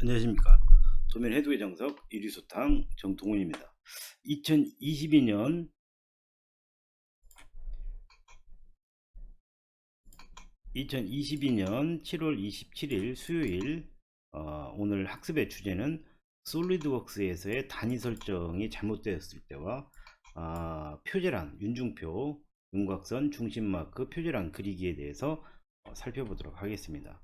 안녕하십니까. 도면 해독의 정석 유리소탕 정동훈입니다. 2022년 2022년 7월 27일 수요일 어, 오늘 학습의 주제는 솔리드웍스에서의 단위 설정이 잘못되었을 때와 아, 표제란, 윤중표, 윤곽선, 중심마크, 표제란 그리기에 대해서 어, 살펴보도록 하겠습니다.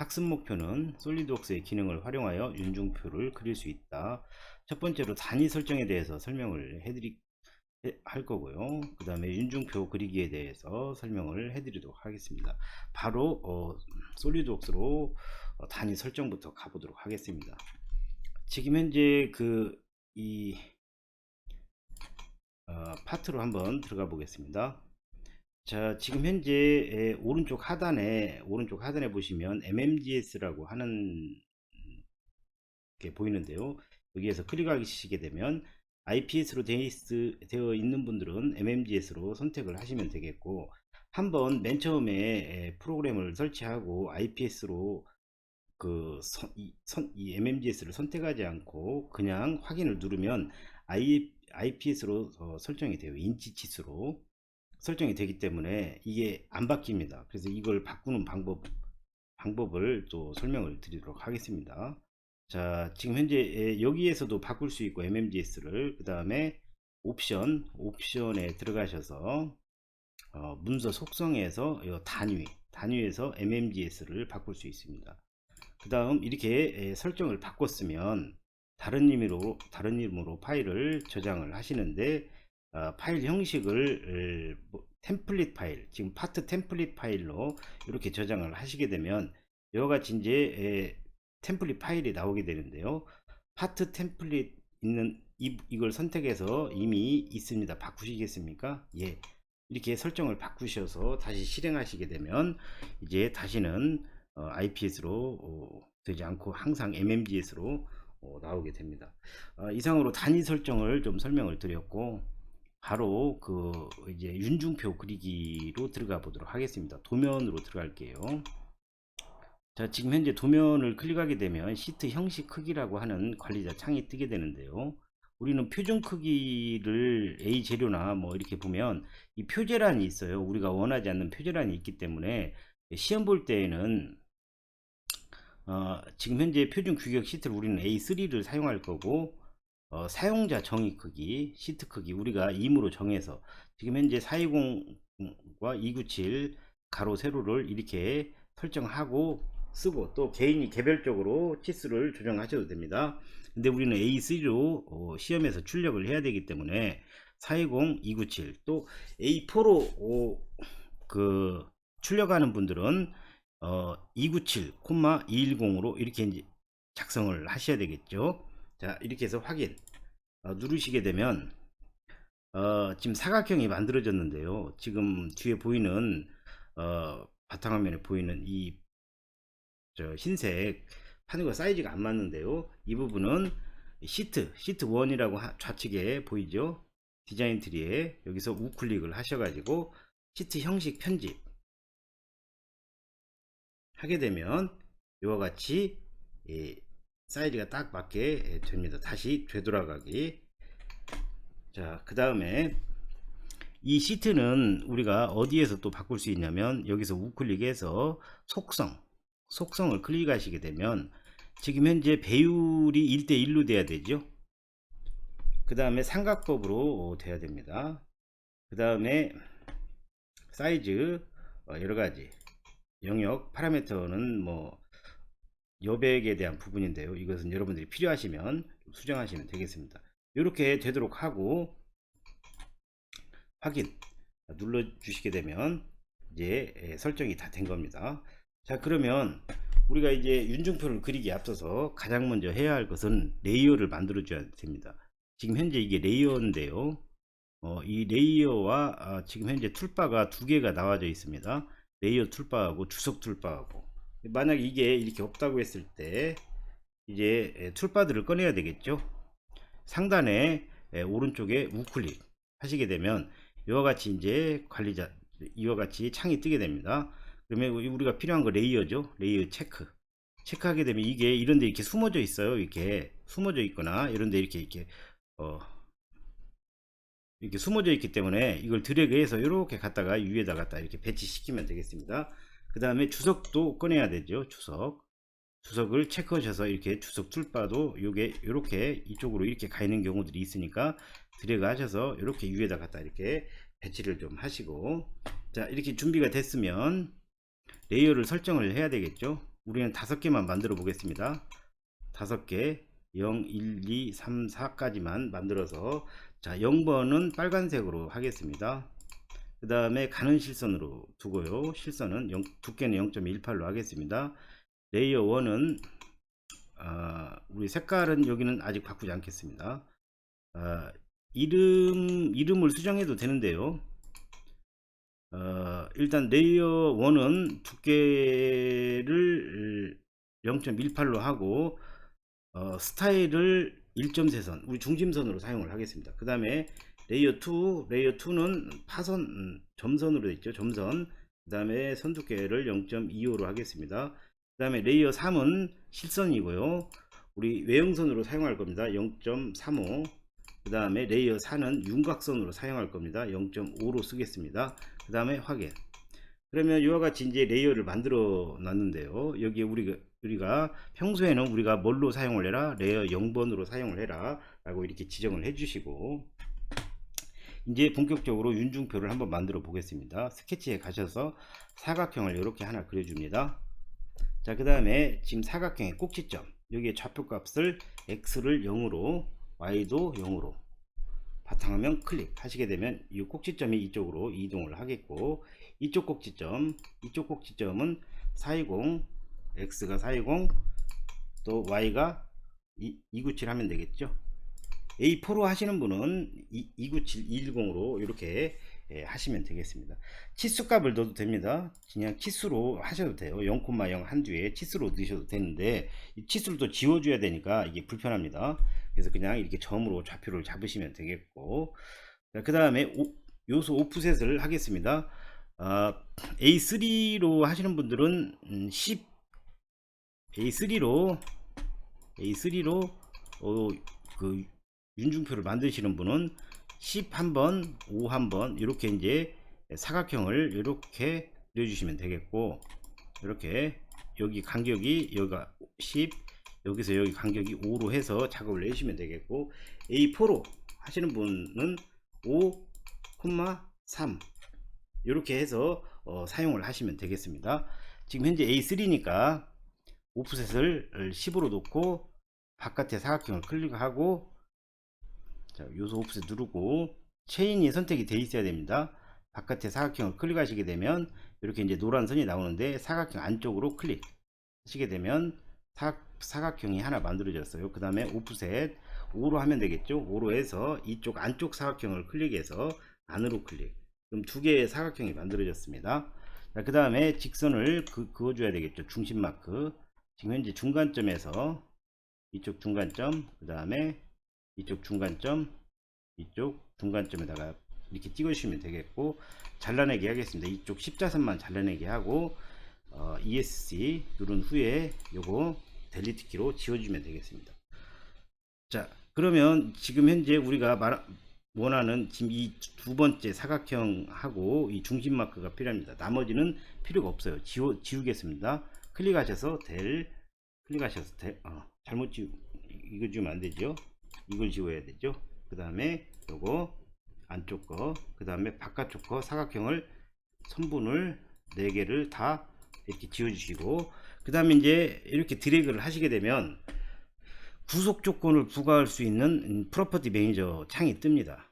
학습 목표는 솔리드웍스의 기능을 활용하여 윤중표를 그릴 수 있다. 첫 번째로 단위 설정에 대해서 설명을 해드리 해- 할 거고요. 그 다음에 윤중표 그리기에 대해서 설명을 해드리도록 하겠습니다. 바로 어, 솔리드웍스로 어, 단위 설정부터 가보도록 하겠습니다. 지금 현재 그이 어, 파트로 한번 들어가 보겠습니다. 자, 지금 현재 에, 오른쪽 하단에 오른쪽 하단에 보시면 MMGS라고 하는 게 보이는데요. 여기에서 클릭하시게 되면 IPS로 되어 있는 분들은 MMGS로 선택을 하시면 되겠고 한번 맨 처음에 에, 프로그램을 설치하고 IPS로 그 선, 이, 선, 이 MMGS를 선택하지 않고 그냥 확인을 누르면 I, IPS로 어, 설정이 돼요. 인치 치수로 설정이 되기 때문에 이게 안 바뀝니다. 그래서 이걸 바꾸는 방법, 방법을 또 설명을 드리도록 하겠습니다. 자, 지금 현재 에, 여기에서도 바꿀 수 있고 MMGS를 그 다음에 옵션, 옵션에 들어가셔서 어, 문서 속성에서 요 단위, 단위에서 MMGS를 바꿀 수 있습니다. 그 다음 이렇게 에, 설정을 바꿨으면 다른 의미로 다른 이름으로 파일을 저장을 하시는데 어, 파일 형식을 에, 뭐, 템플릿 파일 지금 파트 템플릿 파일로 이렇게 저장을 하시게 되면 이와 같이 이제 에, 템플릿 파일이 나오게 되는데요. 파트 템플릿 있는 이, 이걸 선택해서 이미 있습니다. 바꾸시겠습니까? 예. 이렇게 설정을 바꾸셔서 다시 실행하시게 되면 이제 다시는 어, IPS로 어, 되지 않고 항상 MMGS로 어, 나오게 됩니다. 어, 이상으로 단위 설정을 좀 설명을 드렸고 바로 그 이제 윤중표 그리기로 들어가 보도록 하겠습니다. 도면으로 들어갈게요. 자, 지금 현재 도면을 클릭하게 되면 시트 형식 크기라고 하는 관리자 창이 뜨게 되는데요. 우리는 표준 크기를 A 재료나 뭐 이렇게 보면 이 표제란이 있어요. 우리가 원하지 않는 표제란이 있기 때문에 시험 볼 때에는 어, 지금 현재 표준 규격 시트를 우리는 A3를 사용할 거고 어, 사용자 정의 크기, 시트 크기 우리가 임으로 정해서 지금 현재 420과 297 가로 세로를 이렇게 설정하고 쓰고 또 개인이 개별적으로 치수를 조정하셔도 됩니다. 근데 우리는 A3로 어, 시험에서 출력을 해야 되기 때문에 420, 297 또 A4로 어, 그 출력하는 분들은 어, 297, 210으로 이렇게 이제 작성을 하셔야 되겠죠. 자, 이렇게 해서 확인 어, 누르시게 되면 어, 지금 사각형이 만들어졌는데요. 지금 뒤에 보이는 어, 바탕화면에 보이는 이저 흰색 판과 사이즈가 안 맞는데요. 이 부분은 시트, 시트 1이라고 좌측에 보이죠? 디자인 트리에 여기서 우클릭을 하셔가지고 시트 형식 편집 하게 되면 이와 같이 예, 사이즈가 딱 맞게 예, 됩니다. 다시 되돌아가기. 자, 그 다음에 이 시트는 우리가 어디에서 또 바꿀 수 있냐면 여기서 우클릭해서 속성, 속성을 클릭하시게 되면 지금 현재 배율이 1대1로 돼야 되죠. 그 다음에 삼각법으로 돼야 됩니다. 그 다음에 사이즈 어, 여러 가지 영역 파라미터는 뭐 여백에 대한 부분인데요. 이것은 여러분들이 필요하시면 수정하시면 되겠습니다. 이렇게 되도록 하고 확인 눌러 주시게 되면 이제 예, 설정이 다 된 겁니다. 자 그러면 우리가 이제 윤중표를 그리기 앞서서 가장 먼저 해야 할 것은 레이어를 만들어 줘야 됩니다. 지금 현재 이게 레이어인데요. 어, 이 레이어와 아, 지금 현재 툴바가 두 개가 나와져 있습니다. 레이어 툴바하고 주석 툴바하고 만약 이게 이렇게 없다고 했을 때 이제 에, 툴바들을 꺼내야 되겠죠. 상단에 에, 오른쪽에 우클릭 하시게 되면 이와 같이 이제 관리자 이와 같이 창이 뜨게 됩니다. 그러면 우리가 필요한 거 레이어죠. 레이어 체크 체크하게 되면 이게 이런데 이렇게 숨어져 있어요. 이렇게 숨어져 있거나 이런데 이렇게 이렇게 어 이렇게 숨어져 있기 때문에 이걸 드래그해서 이렇게 갖다가 위에다 갖다 이렇게 배치시키면 되겠습니다. 그 다음에 주석도 꺼내야 되죠. 주석. 주석을 체크하셔서 이렇게 주석 툴바도 요게 이렇게 이쪽으로 이렇게 가 있는 경우들이 있으니까 드래그 하셔서 이렇게 위에다 갖다 이렇게 배치를 좀 하시고 자 이렇게 준비가 됐으면 레이어를 설정을 해야 되겠죠. 우리는 다섯 개만 만들어 보겠습니다. 다섯 개 0, 1, 2, 3, 4까지만 만들어서 자 0번은 빨간색으로 하겠습니다. 그 다음에 가는 실선으로 두고요. 실선은 0, 두께는 0.18로 하겠습니다. 레이어 1은 아, 우리 색깔은 여기는 아직 바꾸지 않겠습니다. 아, 이름 이름을 수정해도 되는데요. 어, 일단 레이어 1은 두께를 0.18로 하고 어, 스타일을 1.3선 우리 중심선으로 사용을 하겠습니다. 그 다음에 레이어 2 레이어 2는 파선 음, 점선으로 되어 있죠. 점선 그 다음에 선 두께를 0.25로 하겠습니다. 그 다음에 레이어 3은 실선이고요. 우리 외형선으로 사용할 겁니다. 0.35. 그 다음에 레이어 4는 윤곽선으로 사용할 겁니다. 0.5로 쓰겠습니다. 그 다음에 확인. 그러면 이와 같이 이제 레이어를 만들어 놨는데요. 여기에 우리가, 우리가 평소에는 우리가 뭘로 사용을 해라? 레이어 0번으로 사용을 해라. 라고 이렇게 지정을 해 주시고 이제 본격적으로 윤중표를 한번 만들어 보겠습니다. 스케치에 가셔서 사각형을 이렇게 하나 그려줍니다. 자, 그 다음에 지금 사각형의 꼭지점. 여기에 좌표 값을 x를 0으로, y도 0으로. 바탕화면 클릭 하시게 되면 이 꼭지점이 이쪽으로 이동을 하겠고, 이쪽 꼭지점, 이쪽 꼭지점은 420, x가 420, 또 y가 297 하면 되겠죠. A4로 하시는 분은 297, 210으로 이렇게 예, 하시면 되겠습니다. 치수 값을 넣어도 됩니다. 그냥 치수로 하셔도 돼요. 0,0 한 뒤에 치수로 넣으셔도 되는데 이 치수를 또 지워줘야 되니까 이게 불편합니다. 그래서 그냥 이렇게 점으로 좌표를 잡으시면 되겠고 그 다음에 요소 오프셋을 하겠습니다. 아, A3로 하시는 분들은 10 A3로 A3로 어, 그 윤중표를 만드시는 분은 10 한번, 5 한번 이렇게 이제 사각형을 이렇게 그려주시면 되겠고 이렇게 여기 간격이 여기가 10 여기서 여기 간격이 5로 해서 작업을 내시면 되겠고 A4로 하시는 분은 5,3 이렇게 해서 어, 사용을 하시면 되겠습니다. 지금 현재 A3니까 오프셋을 10으로 놓고 바깥에 사각형을 클릭하고 자, 요소 오프셋 누르고 체인이 선택이 되어 있어야 됩니다. 바깥에 사각형을 클릭하시게 되면 이렇게 이제 노란 선이 나오는데 사각형 안쪽으로 클릭 하시게 되면 사각, 형이 하나 만들어졌어요. 그 다음에 오프셋 5로 하면 되겠죠. 5로 해서 이쪽 안쪽 사각형을 클릭해서 안으로 클릭. 그럼 두 개의 사각형이 만들어졌습니다. 그 다음에 직선을 그, 그어줘야 되겠죠. 중심 마크. 지금 현재 중간점에서 이쪽 중간점, 그 다음에 이쪽 중간점, 이쪽 중간점에다가 이렇게 찍어주시면 되겠고 잘라내기 하겠습니다. 이쪽 십자선만 잘라내기 하고 어, ESC 누른 후에 요거 델리트 키로 지워주면 되겠습니다. 자 그러면 지금 현재 우리가 말, 원하는 지금 이 두 번째 사각형하고 이 중심 마크가 필요합니다. 나머지는 필요가 없어요. 지워, 지우겠습니다. 클릭하셔서 델 클릭하셔서 델 어, 잘못 지우 이거 지우면 안 되죠. 이걸 지워야 되죠. 그 다음에 요거 안쪽 거, 그 다음에 바깥쪽 거 사각형을 선분을 4개를 다 이렇게 지워주시고, 그 다음에 이제 이렇게 드래그를 하시게 되면 구속 조건을 부과할 수 있는 프로퍼티 매니저 창이 뜹니다.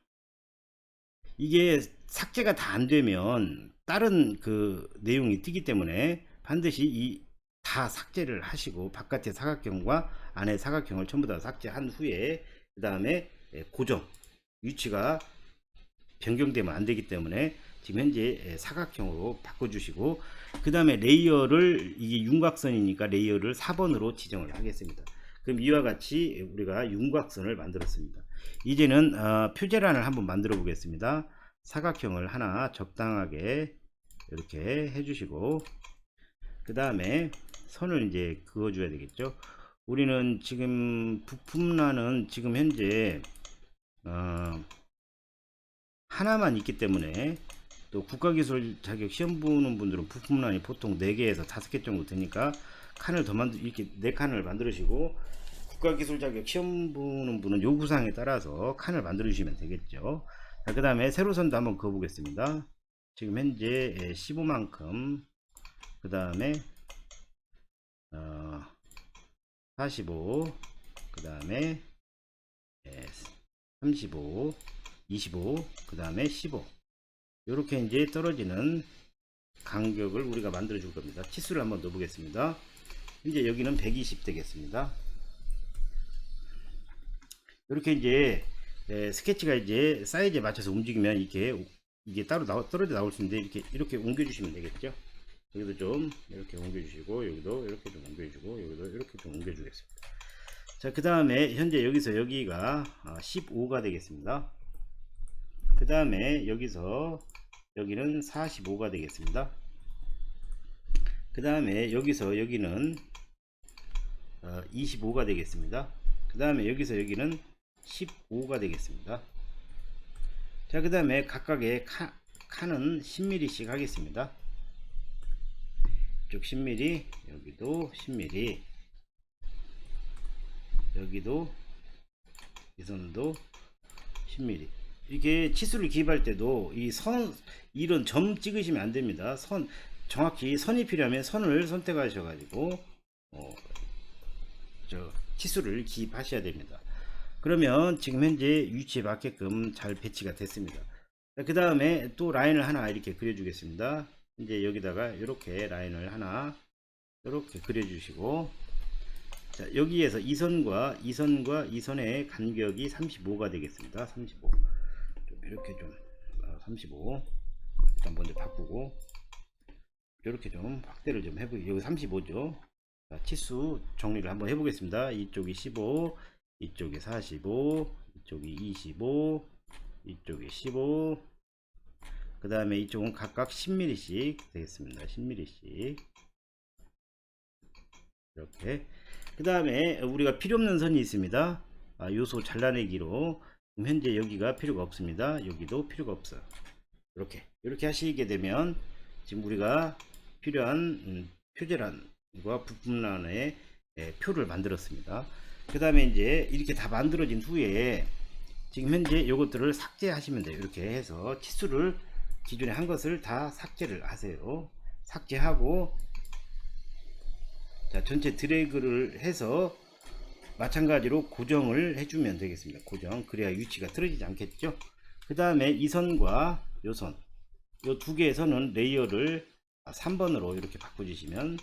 이게 삭제가 다 안 되면 다른 그 내용이 뜨기 때문에 반드시 이 다 삭제를 하시고 바깥의 사각형과 안의 사각형을 전부 다 삭제한 후에 그 다음에 고정 위치가 변경되면 안 되기 때문에 지금 현재 사각형으로 바꿔주시고 그 다음에 레이어를 이게 윤곽선이니까 레이어를 4번으로 지정을 하겠습니다. 그럼 이와 같이 우리가 윤곽선을 만들었습니다. 이제는 어, 표제란을 한번 만들어 보겠습니다. 사각형을 하나 적당하게 이렇게 해주시고 그 다음에 선을 이제 그어줘야 되겠죠. 우리는 지금 부품란은 지금 현재 어, 하나만 있기 때문에 또 국가기술 자격 시험 보는 분들은 부품란이 보통 4개에서 5개 정도 되니까 칸을 더 만들 이렇게 4칸을 만들으시고 국가기술 자격 시험 보는 분은 요구사항에 따라서 칸을 만들어 주시면 되겠죠. 자, 그 다음에 세로선도 한번 그어 보겠습니다. 지금 현재 15만큼 그 다음에 어, 45, 그 다음에 35, 25, 그 다음에 15. 이렇게 이제 떨어지는 간격을 우리가 만들어 줄 겁니다. 치수를 한번 넣어 보겠습니다. 이제 여기는 120 되겠습니다. 이렇게 이제 에, 스케치가 이제 사이즈에 맞춰서 움직이면 이렇게 이게 따로 떨어져 나올 수 있는데 이렇게 이렇게 옮겨 주시면 되겠죠. 여기도 좀 이렇게 옮겨 주시고 여기도 이렇게 좀 옮겨 주고 여기도 이렇게 좀 옮겨 주겠습니다. 자, 그 다음에 현재 여기서 여기가 15가 되겠습니다. 그 다음에 여기서 여기는 45가 되겠습니다. 그 다음에 여기서 여기는 25가 되겠습니다. 그 다음에 여기서 여기는 15가 되겠습니다. 자, 그 다음에 각각의 카, 칸은 10mm씩 하겠습니다. 이쪽 10mm, 여기도 10mm, 여기도 이 선도 10mm. 이렇게 치수를 기입할 때도 이 선, 이런 점 찍으시면 안 됩니다. 선, 정확히 선이 필요하면 선을 선택하셔 가지고, 어, 저, 치수를 기입하셔야 됩니다. 그러면 지금 현재 위치에 맞게끔 잘 배치가 됐습니다. 그 다음에 또 라인을 하나 이렇게 그려주겠습니다. 이제 여기다가 이렇게 라인을 하나 이렇게 그려주시고 자, 여기에서 이 선과 이 선과 이 선의 간격이 35가 되겠습니다. 35좀 이렇게 좀35 일단 먼저 바꾸고 이렇게 좀 확대를 좀 해보기 여기 35죠. 자, 치수 정리를 한번 해보겠습니다. 이쪽이 15 이쪽이 45 이쪽이 25 이쪽이 15 그 다음에 이쪽은 각각 10mm씩 되겠습니다. 10mm씩. 이렇게. 그 다음에 우리가 필요 없는 선이 있습니다. 아, 요소 잘라내기로. 현재 여기가 필요가 없습니다. 여기도 필요가 없어요 이렇게. 이렇게 하시게 되면 지금 우리가 필요한 음, 표제란과 부품란의 예, 표를 만들었습니다. 그 다음에 이제 이렇게 다 만들어진 후에 지금 현재 이것들을 삭제하시면 돼요. 이렇게 해서 치수를 기존에 한 것을 다 삭제를 하세요. 삭제하고 자 전체 드래그를 해서 마찬가지로 고정을 해주면 되겠습니다. 고정 그래야 위치가 틀어지지 않겠죠. 그 다음에 이 선과 요 선, 요두 선은 레이어를 3번으로 이렇게 바꿔주시면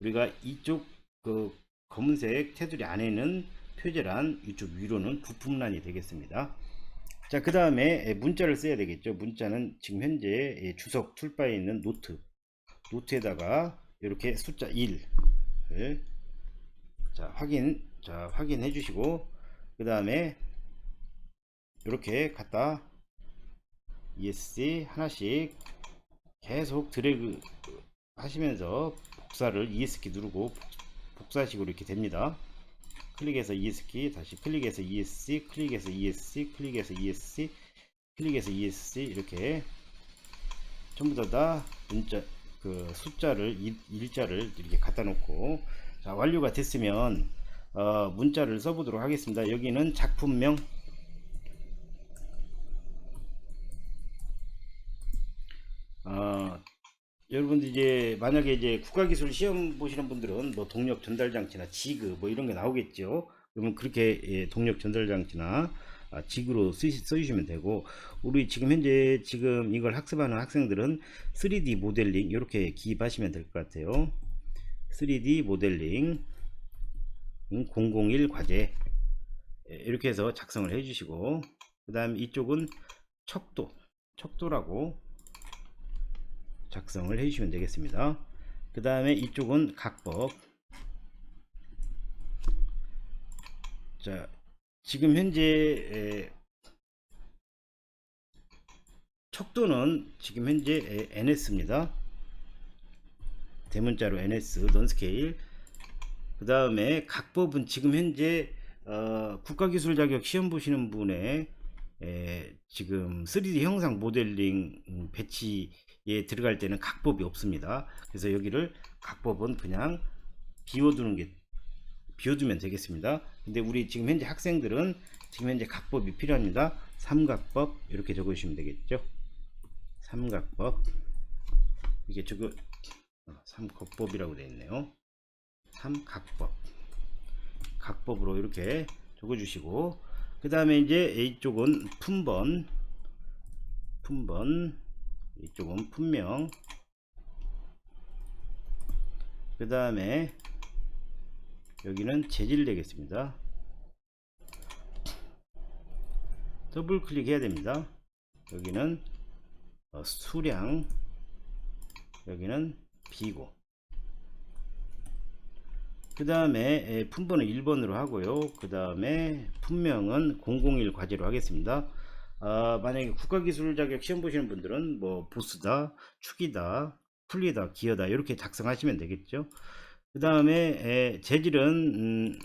우리가 이쪽 그 검은색 테두리 안에는 표제란 이쪽 위로는 부품란이 되겠습니다. 자, 그 다음에 문자를 써야 되겠죠. 문자는 지금 현재 주석 툴바에 있는 노트. 노트에다가 이렇게 숫자 1을 자, 확인, 자, 확인해 주시고, 그 다음에 이렇게 갖다 ESC 하나씩 계속 드래그 하시면서 복사를 ES키 누르고 복사식으로 이렇게 됩니다. 클릭해서 ES키 다시 클릭해서 ESC 클릭해서 ESC 클릭해서 ESC 클릭해서 ESC 이렇게 전부 다, 다 문자 그 숫자를 일, 자를 이렇게 갖다 놓고 자 완료가 됐으면 어, 문자를 써보도록 하겠습니다. 여기는 작품명 어, 여러분들 이제 만약에 이제 국가기술 시험 보시는 분들은 뭐 동력 전달 장치나 지그 뭐 이런 게 나오겠죠. 그러면 그렇게 예, 동력 전달 장치나 아, 지그로 쓰시, 써주시면 되고 우리 지금 현재 지금 이걸 학습하는 학생들은 3D 모델링 이렇게 기입하시면 될 것 같아요. 3D 모델링 001 과제 예, 이렇게 해서 작성을 해주시고 그 다음 이쪽은 척도 척도라고 작성을 해주시면 되겠습니다. 그 다음에 이쪽은 각법. 자, 지금 현재 척도는 지금 현재 NS입니다. 대문자로 NS, 넌스케일. 그 다음에 각법은 지금 현재 어, 국가기술 자격 시험 보시는 분의 에, 지금 3D 형상 모델링 음, 배치 에 들어갈 때는 각법이 없습니다. 그래서 여기를 각법은 그냥 비워두는 게 비워두면 되겠습니다. 근데 우리 지금 현재 학생들은 지금 현재 각법이 필요합니다. 삼각법 이렇게 적으시면 되겠죠. 삼각법 이게 저거 어, 삼각법이라고 되어 있네요. 삼각법 각법으로 이렇게 적어주시고 그 다음에 이제 이쪽은 품번 품번 이쪽은 품명. 그 다음에 여기는 재질 되겠습니다. 더블 클릭해야 됩니다. 여기는 어, 수량 여기는 비고. 그 다음에 품번은 1번으로 하고요. 그 다음에 품명은 001 과제로 하겠습니다 아, 만약에 국가기술 자격 시험 보시는 분들은 뭐 보스다 축이다 풀리다 기어다 이렇게 작성하시면 되겠죠. 그 다음에 재질은 음,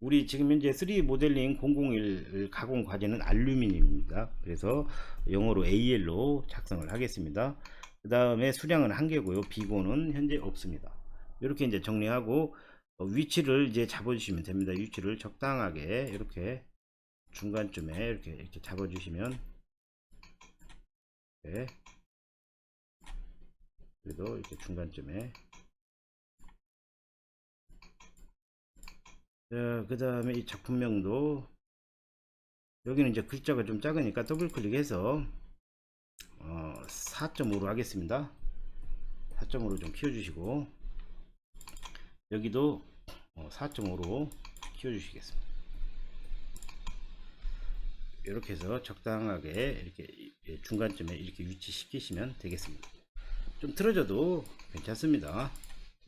우리 지금 현재 3D 모델링 001 가공 과제는 알루미늄입니다. 그래서 영어로 AL로 작성을 하겠습니다. 그 다음에 수량은 한 개고요. 비고는 현재 없습니다. 이렇게 이제 정리하고 어, 위치를 이제 잡아주시면 됩니다. 위치를 적당하게 이렇게 중간쯤에 이렇게 이렇게 잡아주시면 네. 그래도 이렇게 중간쯤에 그 다음에 이 작품명도 여기는 이제 글자가 좀 작으니까 더블 클릭해서 어, 4.5로 하겠습니다. 4.5로 좀 키워주시고 여기도 4.5로 키워주시겠습니다. 이렇게 해서 적당하게 이렇게 중간쯤에 이렇게 위치시키시면 되겠습니다. 좀 틀어져도 괜찮습니다.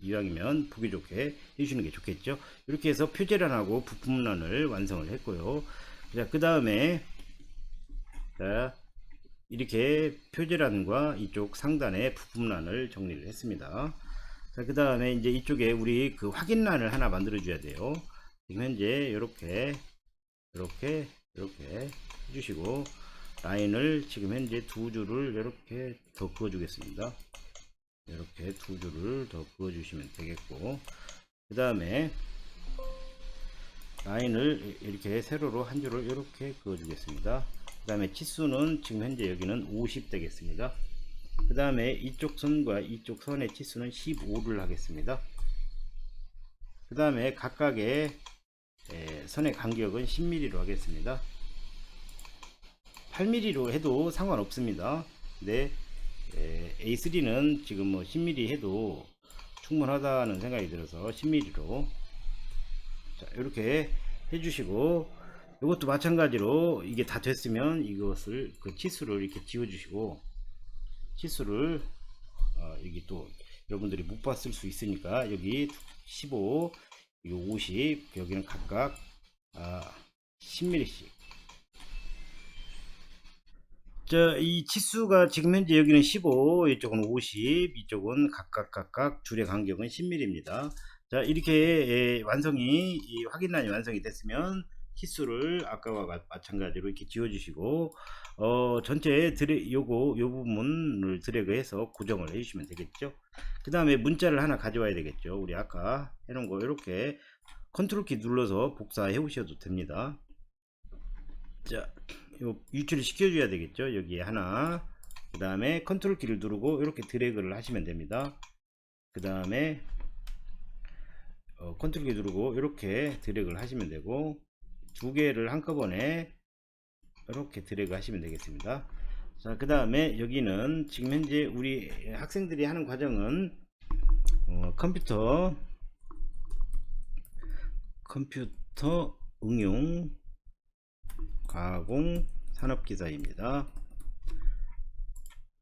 이왕이면 보기 좋게 해주시는 게 좋겠죠. 이렇게 해서 표제란하고 부품란을 완성을 했고요. 자, 그 다음에 자, 이렇게 표제란과 이쪽 상단에 부품란을 정리를 했습니다. 자, 그 다음에 이제 이쪽에 우리 그 확인란을 하나 만들어 줘야 돼요. 지금 현재 이렇게, 이렇게, 이렇게 해주시고, 라인을 지금 현재 두 줄을 이렇게 더 그어 주겠습니다. 이렇게 두 줄을 더 그어 주시면 되겠고, 그 다음에 라인을 이렇게 세로로 한 줄을 이렇게 그어 주겠습니다. 그 다음에 치수는 지금 현재 여기는 50 되겠습니다. 그 다음에 이쪽 선과 이쪽 선의 치수는 15를 하겠습니다. 그 다음에 각각의 선의 간격은 10mm로 하겠습니다. 8mm로 해도 상관없습니다. 근데 A3는 지금 뭐 10mm 해도 충분하다는 생각이 들어서 10mm로 자, 이렇게 해주시고 이것도 마찬가지로 이게 다 됐으면 이것을 그 치수를 이렇게 지워 주시고 치수를 어, 여기 또 여러분들이 못 봤을 수 있으니까 여기 15 이거 50 여기는 각각 아, 10mm씩 자 이 치수가 지금 현재 여기는 15 이쪽은 50 이쪽은 각각 각각 줄의 간격은 10mm입니다. 자 이렇게 예, 완성이 확인란이 완성이 됐으면 치수를 아까와 마찬가지로 이렇게 지워 주시고 어, 전체 드래, 요거, 요 부분을 드래그 해서 고정을 해주시면 되겠죠. 그 다음에 문자를 하나 가져와야 되겠죠. 우리 아까 해놓은 거 이렇게 컨트롤 키 눌러서 복사해 오셔도 됩니다. 자, 요 유출을 시켜줘야 되겠죠. 여기에 하나. 그 다음에 컨트롤 키를 누르고 이렇게 드래그를 하시면 됩니다. 그 다음에 어, 컨트롤 키 누르고 이렇게 드래그를 하시면 되고 두 개를 한꺼번에 이렇게 드래그 하시면 되겠습니다. 자 그 다음에 여기는 지금 현재 우리 학생들이 하는 과정은 어, 컴퓨터 컴퓨터 응용 가공 산업기사입니다.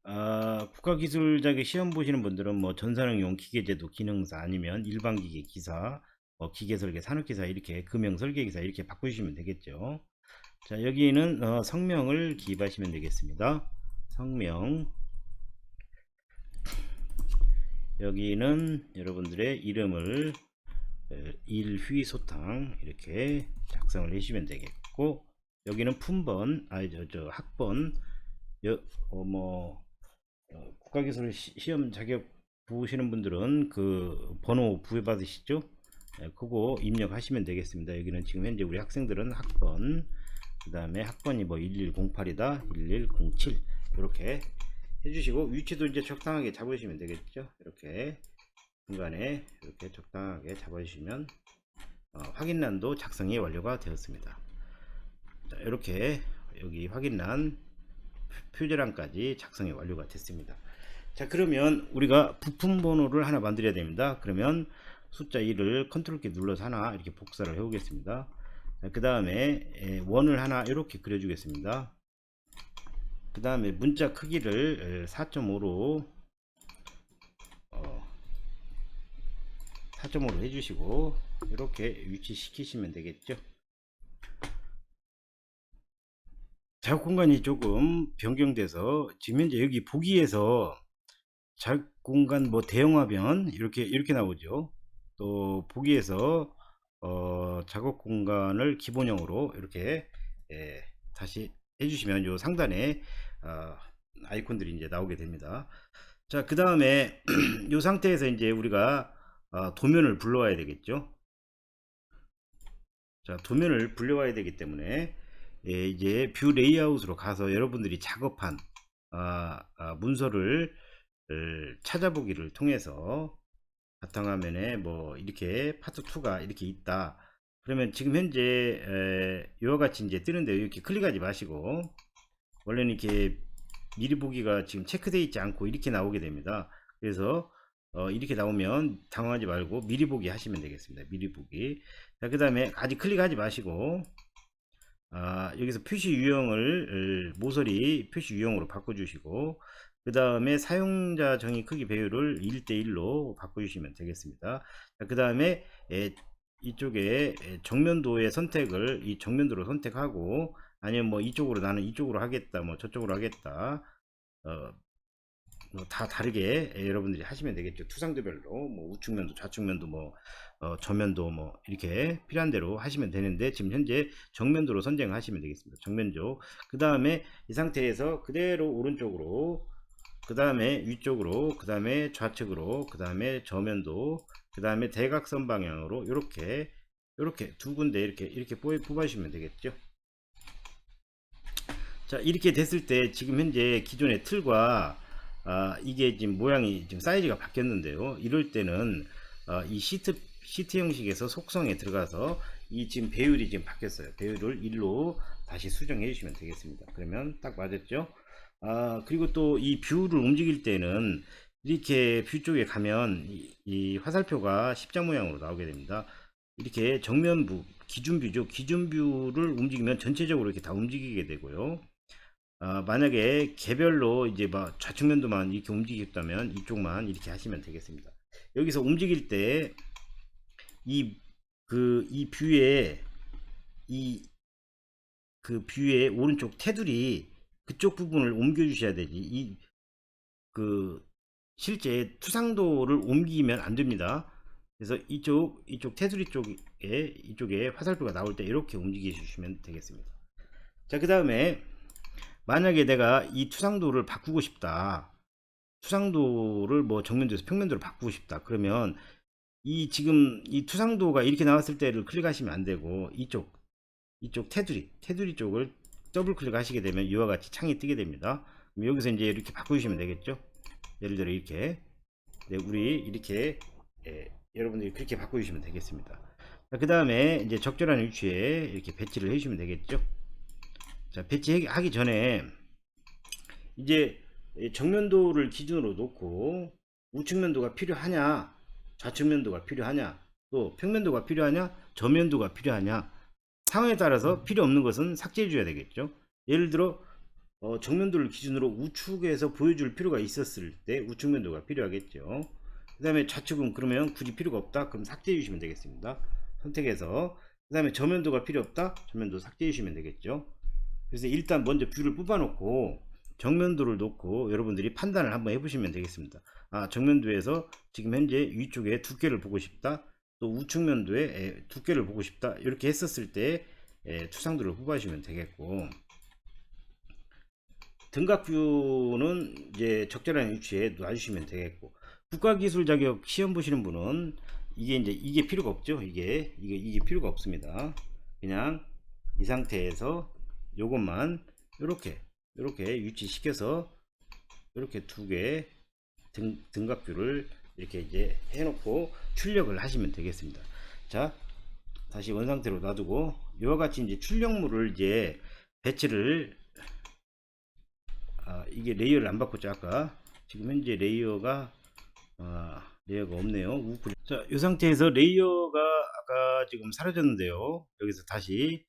아, 국가기술자격 시험 보시는 분들은 뭐 전산응용 기계제도 기능사 아니면 일반기계 기사 뭐 기계설계 산업기사 이렇게 금형설계기사 이렇게 바꾸시면 되겠죠. 자 여기는 어, 성명을 기입하시면 되겠습니다. 성명. 여기는 여러분들의 이름을 일휘 소탕 이렇게 작성을 해주시면 되겠고 여기는 품번 아니 저, 저 학번 여, 어, 뭐 어, 국가기술 시, 시험 자격 보시는 분들은 그 번호 부여 받으시죠? 예, 그거 입력하시면 되겠습니다. 여기는 지금 현재 우리 학생들은 학번 그 다음에 학번이 뭐 1108이다 1107 이렇게 해주시고 위치도 이제 적당하게 잡으시면 되겠죠? 이렇게 중간에 이렇게 적당하게 잡아주시면 어, 확인란도 작성이 완료가 되었습니다. 자, 이렇게 여기 확인란 표- 표제란까지 작성이 완료가 됐습니다. 자 그러면 우리가 부품 번호를 하나 만들어야 됩니다. 그러면 숫자 1을 컨트롤 키 눌러서 하나 이렇게 복사를 해 오겠습니다. 그 다음에 원을 하나 이렇게 그려 주겠습니다. 그 다음에 문자 크기를 4.5로 4.5로 해주시고 이렇게 위치시키시면 되겠죠? 작업 공간이 조금 변경돼서 지금 현재 여기 보기에서 작업 공간 뭐 대형화변 이렇게 이렇게 나오죠 또 보기에서 어, 작업 공간을 기본형으로 이렇게 예, 다시 해주시면 요 상단에 어, 아이콘들이 이제 나오게 됩니다. 자, 그 다음에 요 상태에서 이제 우리가 어, 도면을 불러와야 되겠죠. 자, 도면을 불려와야 되기 때문에 예, 이제 뷰 레이아웃으로 가서 여러분들이 작업한 아, 아, 문서를 을 찾아보기를 통해서 바탕화면에 뭐 이렇게 파트 2가 이렇게 있다. 그러면 지금 현재 에, 이와 같이 이제 뜨는데 이렇게 클릭하지 마시고 원래는 이렇게 미리 보기가 지금 체크되어 있지 않고 이렇게 나오게 됩니다. 그래서 어, 이렇게 나오면 당황하지 말고 미리 보기 하시면 되겠습니다. 미리 보기. 자, 그 다음에 아직 클릭하지 마시고 아, 여기서 표시 유형을 을, 모서리 표시 유형으로 바꿔 주시고 그 다음에 사용자 정의 크기 배율을 1대1로 바꿔주시면 되겠습니다. 그 다음에 이쪽에 에, 정면도의 선택을 이 정면도로 선택하고 아니면 뭐 이쪽으로 나는 이쪽으로 하겠다 뭐 저쪽으로 하겠다 어, 뭐 다 다르게 에, 여러분들이 하시면 되겠죠. 투상도별로 뭐 우측면도 좌측면도 뭐 어, 저면도 뭐 이렇게 필요한 대로 하시면 되는데 지금 현재 정면도로 선정을 하시면 되겠습니다. 정면조. 그 다음에 이 상태에서 그대로 오른쪽으로 그 다음에 위쪽으로 그 다음에 좌측으로 그 다음에 저면도 그 다음에 대각선 방향으로 이렇게 이렇게 두 군데 이렇게 이렇게 뽑아주시면 되겠죠? 자 이렇게 됐을 때 지금 현재 기존의 틀과 아, 이게 지금 모양이 지금 사이즈가 바뀌었는데요. 이럴 때는 아, 이 시트 시트 형식에서 속성에 들어가서 이 지금 배율이 지금 바뀌었어요. 배율을 1로 다시 수정해 주시면 되겠습니다. 그러면 딱 맞았죠 아 그리고 또 이 뷰를 움직일 때는 이렇게 뷰 쪽에 가면 이, 이 화살표가 십자 모양으로 나오게 됩니다. 이렇게 정면부 기준뷰죠. 기준뷰를 움직이면 전체적으로 이렇게 다 움직이게 되고요. 아, 만약에 개별로 이제 막 좌측면도만 이렇게 움직였다면 이쪽만 이렇게 하시면 되겠습니다. 여기서 움직일 때 이 그 이 뷰에 이 그 뷰의 오른쪽 테두리 그쪽 부분을 옮겨 주셔야 되지. 이 그 실제 투상도를 옮기면 안 됩니다. 그래서 이쪽 이쪽 테두리 쪽에 이쪽에 화살표가 나올 때 이렇게 움직여 주시면 되겠습니다. 자 그 다음에 만약에 내가 이 투상도를 바꾸고 싶다. 투상도를 뭐 정면도에서 평면도로 바꾸고 싶다. 그러면 이 지금 이 투상도가 이렇게 나왔을 때를 클릭하시면 안 되고 이쪽 이쪽 테두리 테두리 쪽을 더블 클릭하시게 되면 이와 같이 창이 뜨게 됩니다. 여기서 이제 이렇게 바꾸시면 되겠죠? 예를 들어 이렇게. 네, 우리 이렇게 예, 여러분들이 그렇게 바꾸시면 되겠습니다. 그 다음에 이제 적절한 위치에 이렇게 배치를 해주시면 되겠죠? 자 배치하기 전에 이제 정면도를 기준으로 놓고 우측면도가 필요하냐 좌측면도가 필요하냐 또 평면도가 필요하냐 저면도가 필요하냐 상황에 따라서 필요 없는 것은 삭제해 줘야 되겠죠. 예를 들어 어, 정면도를 기준으로 우측에서 보여줄 필요가 있었을 때 우측면도가 필요하겠죠. 그 다음에 좌측은 그러면 굳이 필요가 없다. 그럼 삭제해 주시면 되겠습니다. 선택해서. 그 다음에 저면도가 필요 없다. 저면도 삭제해 주시면 되겠죠. 그래서 일단 먼저 뷰를 뽑아 놓고 정면도를 놓고 여러분들이 판단을 한번 해보시면 되겠습니다. 아 정면도에서 지금 현재 위쪽에 두께를 보고 싶다 또 우측 면도에 에, 두께를 보고 싶다. 이렇게 했었을 때 에, 추상도를 구하시면 되겠고. 등각뷰는 이제 적절한 위치에 놔주시면 되겠고. 국가기술 자격 시험 보시는 분은 이게 이제 이게 필요가 없죠 이게. 이게 이게 필요가 없습니다. 그냥 이 상태에서 요것만 이렇게 이렇게 위치시켜서 이렇게 두 개 등각뷰를 이렇게 이제 해놓고 출력을 하시면 되겠습니다. 자, 다시 원상태로 놔두고 이와 같이 이제 출력물을 이제 배치를 아, 이게 레이어를 안 바꿨죠 아까 지금 현재 레이어가 아, 레이어가 없네요. 우클릭. 자, 이 상태에서 레이어가 아까 지금 사라졌는데요. 여기서 다시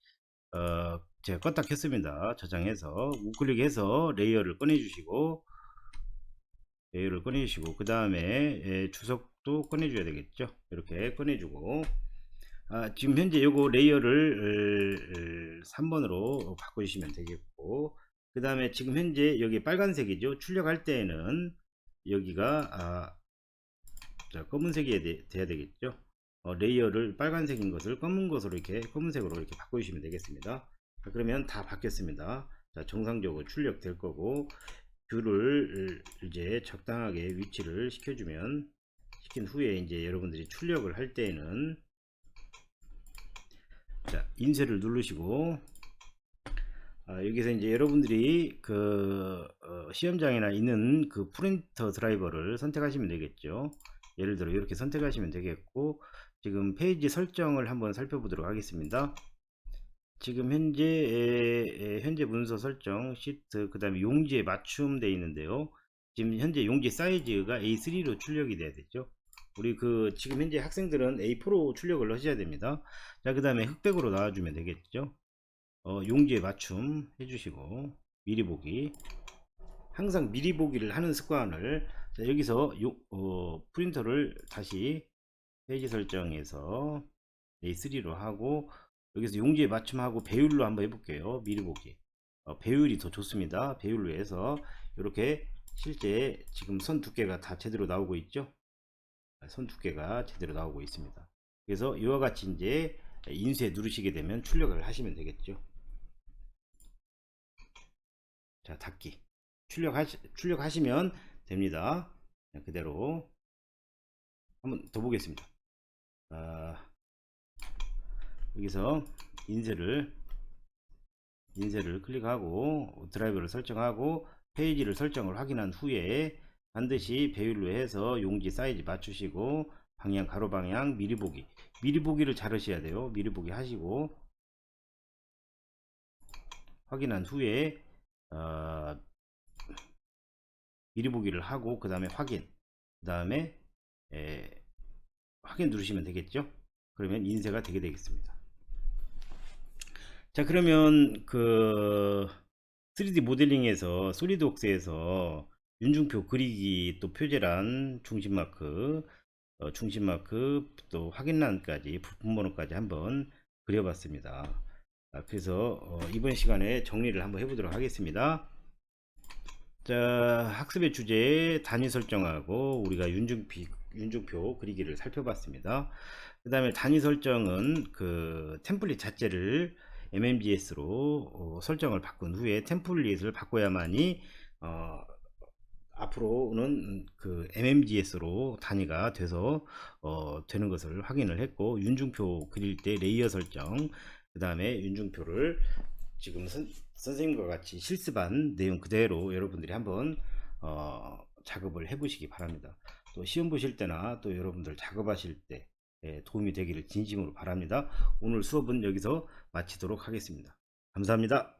어, 제가 껐다 켰습니다. 저장해서 우클릭해서 레이어를 꺼내주시고 레이어를 꺼내주시고 그 다음에 주석도 꺼내줘야 되겠죠. 이렇게 꺼내주고 아, 지금 현재 요거 레이어를 3번으로 바꿔주시면 되겠고 그 다음에 지금 현재 여기 빨간색이죠. 출력할 때에는 여기가 아, 자, 검은색이 돼, 돼야 되겠죠. 어, 레이어를 빨간색인 것을 검은 것으로 이렇게 검은색으로 이렇게 바꿔주시면 되겠습니다. 자, 그러면 다 바뀌었습니다. 자, 정상적으로 출력될 거고 뷰를 이제 적당하게 위치를 시켜주면 시킨 후에 이제 여러분들이 출력을 할 때에는 자, 인쇄를 누르시고 아, 여기서 이제 여러분들이 그 어, 시험장에나 있는 그 프린터 드라이버를 선택하시면 되겠죠. 예를 들어 이렇게 선택하시면 되겠고 지금 페이지 설정을 한번 살펴보도록 하겠습니다. 지금 현재 에, 에, 현재 문서 설정 시트 그 다음에 용지에 맞춤되어 있는데요. 지금 현재 용지 사이즈가 A3로 출력이 돼야 되죠. 우리 그 지금 현재 학생들은 A4로 출력을 하셔야 됩니다. 자, 그 다음에 흑백으로 나와주면 되겠죠. 어, 용지에 맞춤 해주시고 미리 보기 항상 미리 보기를 하는 습관을 자, 여기서 요, 어, 프린터를 다시 페이지 설정에서 A3로 하고 여기서 용지에 맞춤하고 배율로 한번 해볼게요. 미리 보기. 어, 배율이 더 좋습니다. 배율로 해서 이렇게 실제 지금 선 두께가 다 제대로 나오고 있죠? 선 두께가 제대로 나오고 있습니다. 그래서 이와 같이 이제 인쇄 누르시게 되면 출력을 하시면 되겠죠? 자 닫기. 출력하시, 출력하시면 됩니다. 그대로 한번 더 보겠습니다. 아, 여기서 인쇄를 인쇄를 클릭하고 드라이버를 설정하고 페이지를 설정을 확인한 후에 반드시 배율로 해서 용지 사이즈 맞추시고 방향 가로 방향 미리 보기. 미리 보기를 잘 하셔야 돼요. 미리 보기 하시고 확인한 후에 어, 미리 보기를 하고 그 다음에 확인. 그 다음에 확인 누르시면 되겠죠? 그러면 인쇄가 되게 되겠습니다 자 그러면 그 3D 모델링에서 솔리드웍스에서 윤중표 그리기 또 표제란 중심 마크 어, 중심 마크 또 확인란까지 부품 번호까지 한번 그려봤습니다. 아, 그래서 어, 이번 시간에 정리를 한번 해보도록 하겠습니다. 자 학습의 주제 단위 설정하고 우리가 윤중표, 윤중표 그리기를 살펴봤습니다. 그 다음에 단위 설정은 그 템플릿 자체를 MMGS로 어, 설정을 바꾼 후에 템플릿을 바꿔야만이 어, 앞으로는 그 MMGS로 단위가 돼서 어, 되는 것을 확인을 했고 윤중표 그릴 때 레이어 설정 그 다음에 윤중표를 지금 선, 선생님과 같이 실습한 내용 그대로 여러분들이 한번 어, 작업을 해 보시기 바랍니다. 또 시험 보실 때나 또 여러분들 작업하실 때 예, 도움이 되기를 진심으로 바랍니다. 오늘 수업은 여기서 마치도록 하겠습니다. 감사합니다